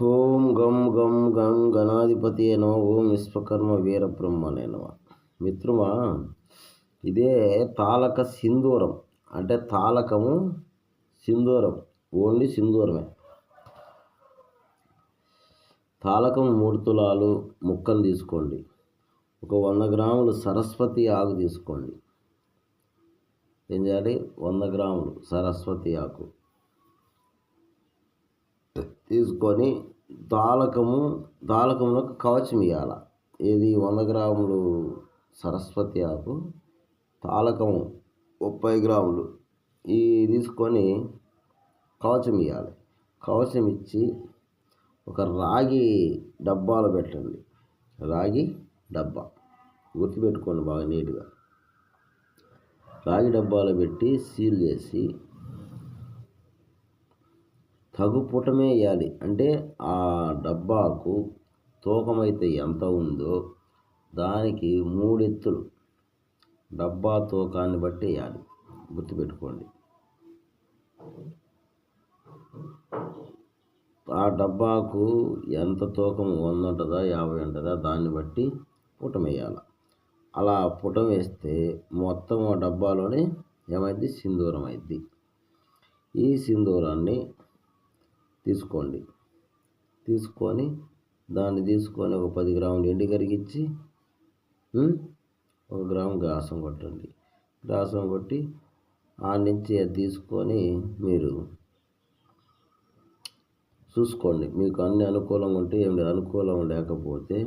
ఓం గం గం గం గణాధిపతి నో ఓం విశ్వకర్మ వీరబ్రహ్మ నమ. మిత్రమా ఇదే తాలక సింధూరం. అంటే తాలకము సింధూరం. ఓన్లీ సింధూరమే. తాలకం మూడు తులాలు ముక్కను తీసుకోండి. ఒక వంద గ్రాములు సరస్వతి ఆకు తీసుకోండి. ఏం చేయాలి? వంద గ్రాములు సరస్వతి ఆకు. తీసుకొని దాలకము దాలకంలో కవచం ఇవ్వాలి ఏది వంద గ్రాములు సరస్వతి ఆకు తాలకము ముప్పై గ్రాములు. ఈ తీసుకొని కవచం ఇవ్వాలి కవచం ఇచ్చి ఒక రాగి డబ్బాలో పెట్టండి. రాగి డబ్బా. గుర్తుపెట్టుకోండి బాగా నీట్గా. రాగి డబ్బాలో పెట్టి సీల్ చేసి తగు పుటమే వేయాలి అంటే ఆ డబ్బాకు తూకమైతే ఎంత ఉందో దానికి మూడెత్తులు డబ్బా తూకాన్ని బట్టి వేయాలి గుర్తుపెట్టుకోండి. ఆ డబ్బాకు ఎంత తూకం వంద ఉంటుందా యాభై ఉంటుందా దాన్ని బట్టి పుటం వేయాలి. అలా పుటం వేస్తే మొత్తం ఆ డబ్బాలోనే ఏమైంది సింధూరం అయింది ఈ సింధూరాన్ని తీసుకోండి. తీసుకొని దాన్ని తీసుకొని ఒక పది గ్రాములు ఎండి కరిగించి ఒక గ్రాము గ్రాసం కొట్టండి. గ్రాసం కొట్టి ఆ నుంచి అది తీసుకొని మీరు చూసుకోండి. మీకు అన్ని అనుకూలంగా ఉంటే ఏం లేదు. అనుకూలం లేకపోతే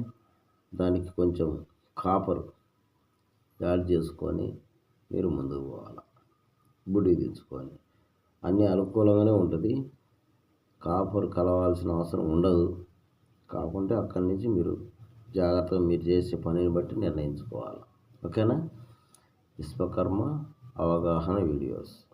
దానికి కొంచెం కాపర్ యాడ్ చేసుకొని మీరు ముందుకు పోవాలి. బుడి తీసుకొని. అన్నీ అనుకూలంగానే ఉంటుంది. కాపర్ కలవాల్సిన అవసరం ఉండదు. కాకుంటే అక్కడి నుంచి మీరు జాగ్రత్తగా మీరు చేసే పనిని బట్టి నిర్ణయించుకోవాలి. ఓకేనా? విశ్వకర్మ అవగాహన వీడియోస్.